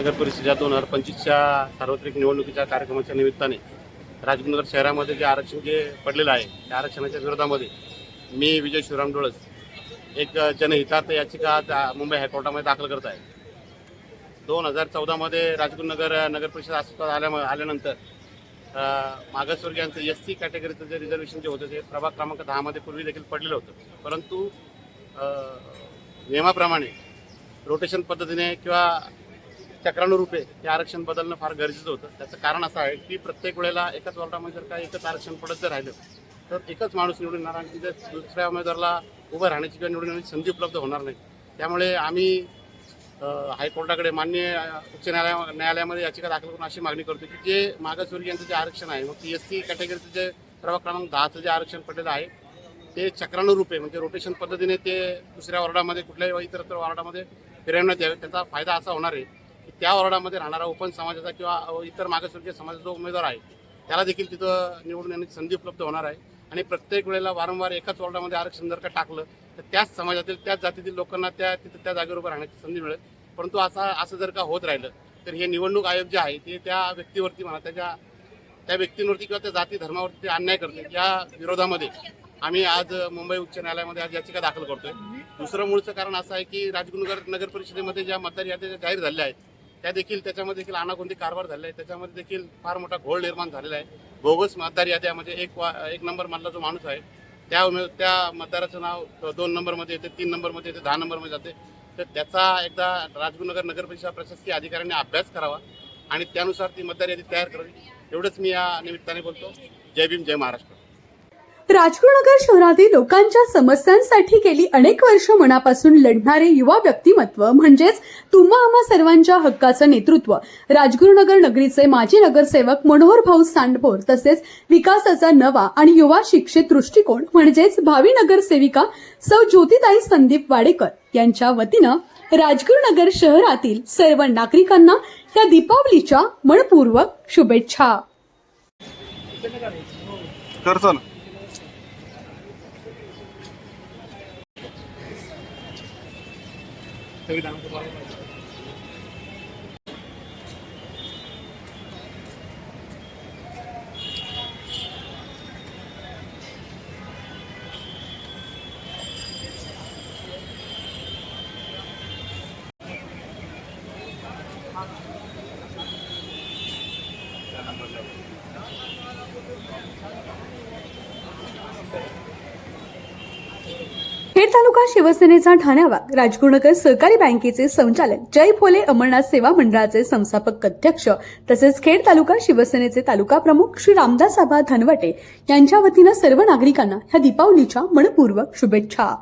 नगर परिषदेच्या दोन हजार पंचवीसच्या सार्वत्रिक निवडणुकीच्या कार्यक्रमाच्या निमित्ताने राजगुरुनगर शहरामध्ये जे आरक्षण जे पडलेलं आहे त्या आरक्षणाच्या विरोधामध्ये मी विजय शिवराम डोळस एक जनहितार्थ याचिका मुंबई हायकोर्टामध्ये दाखल करत आहे. दोन हजार चौदामध्ये राजगुरुनगर नगर परिषद अस्तित्वात आल्या आल्यानंतर मागासवर्गीयांचं एस सी कॅटेगरीचं जे रिझर्वेशन जे होतं ते प्रभाग क्रमांक दहामध्ये पूर्वी देखील पडलेलं होतं. परंतु नियमाप्रमाणे रोटेशन पद्धतीने किंवा चक्रानुरूपे हे आरक्षण बदलणं फार गरजेचं होतं. त्याचं कारण असं आहे की प्रत्येक वेळेला एकाच वॉर्डामध्ये जर का एकच आरक्षण पडत जर राहिलं तर एकच माणूस निवडून येणार आणि तिथे दुसऱ्या उमेदवाराला उभं राहण्याची किंवा निवडून येण्याची संधी उपलब्ध होणार नाही. त्यामुळे आम्ही हायकोर्टाकडे मान्य उच्च न्यायालया न्यायालयामध्ये याचिका दाखल करून अशी मागणी करतो की जे मागासवर्गीयांचं जे आरक्षण आहे मग ती एस सी कॅटेगरीचं जे प्रभाग क्रमांक दहाचं जे आरक्षण पडलेलं आहे ते चक्रानुरूपे म्हणजे रोटेशन पद्धतीने ते दुसऱ्या वॉर्डामध्ये कुठल्याही इतर वॉर्डामध्ये फिरवण्यात यावे. त्याचा फायदा असा होणार आहे त्या वॉर्डामध्ये राहणारा ओपन समाजाचा किंवा इतर मागासवर्गीय समाजाचा जो उमेदवार आहे त्याला देखील तिथं निवडून येण्याची संधी उपलब्ध होणार आहे. आणि प्रत्येक वेळेला वारंवार एकाच वॉर्डामध्ये आरक्षण जर का टाकलं तर त्याच समाजातील त्याच जातीतील लोकांना त्या तिथं त्या जागेवर उभं राहण्याची संधी मिळेल. परंतु असा असं जर का होत राहिलं तर हे निवडणूक आयोग जे आहे ते त्या व्यक्तीवरती म्हणा त्याच्या त्या व्यक्तींवरती किंवा त्या जाती धर्मावरती ते अन्याय करते या विरोधामध्ये आम्ही आज मुंबई उच्च न्यायालयामध्ये आज याचिका दाखल करतोय. दुसरं मूळचं कारण असं आहे की राजगुरुनगर नगर परिषदेमध्ये ज्या मतदार याद्या जाहीर झाल्या आहेत त्या देखील त्याच्यामध्ये देखील अनाकोंती कारभार झाले आहे. त्याच्यामध्ये देखील फार मोठा घोळ निर्माण झालेला आहे. बोगस मतदार याद्या म्हणजे एक वा एक नंबर मधला जो माणूस आहे त्या उमे त्या मतदाराचं नाव दोन नंबरमध्ये येते तीन नंबरमध्ये येते दहा नंबरमध्ये जाते. तर त्याचा एकदा राजगुरुनगर नगर परिषद प्रशासकीय अधिकाऱ्यांनी अभ्यास करावा आणि त्यानुसार ती मतदार यादी तयार करावी. एवढंच मी या निमित्ताने बोलतो. जय भीम जय महाराष्ट्र. राजगुरुनगर शहरातील लोकांच्या समस्यांसाठी गेली अनेक वर्ष मनापासून लढणारे युवा व्यक्तिमत्व म्हणजेच तुम्हा आम्हा सर्वांच्या हक्काचं नेतृत्व. राजगुरुनगर नगरीचे माजी नगरसेवक मनोहर भाऊ सांडभोर तसेच विकासाचा नवा आणि युवा शिक्षित दृष्टिकोन म्हणजेच भावी नगरसेविका सौ ज्योतिताई संदीप वाडेकर यांच्या वतीनं राजगुरुनगर शहरातील सर्व नागरिकांना या दीपावलीच्या मनपूर्वक शुभेच्छा. करतो खेड तालुका शिवसेनेचा ठाण्यावाग राजगुरुनगर सहकारी बँकेचे संचालक जय फुले अमरनाथ सेवा मंडळाचे संस्थापक अध्यक्ष तसेच खेड तालुका शिवसेनेचे तालुका प्रमुख श्री रामदास आबा धनवटे यांच्या वतीनं सर्व नागरिकांना ह्या दीपावलीच्या मनपूर्वक शुभेच्छा.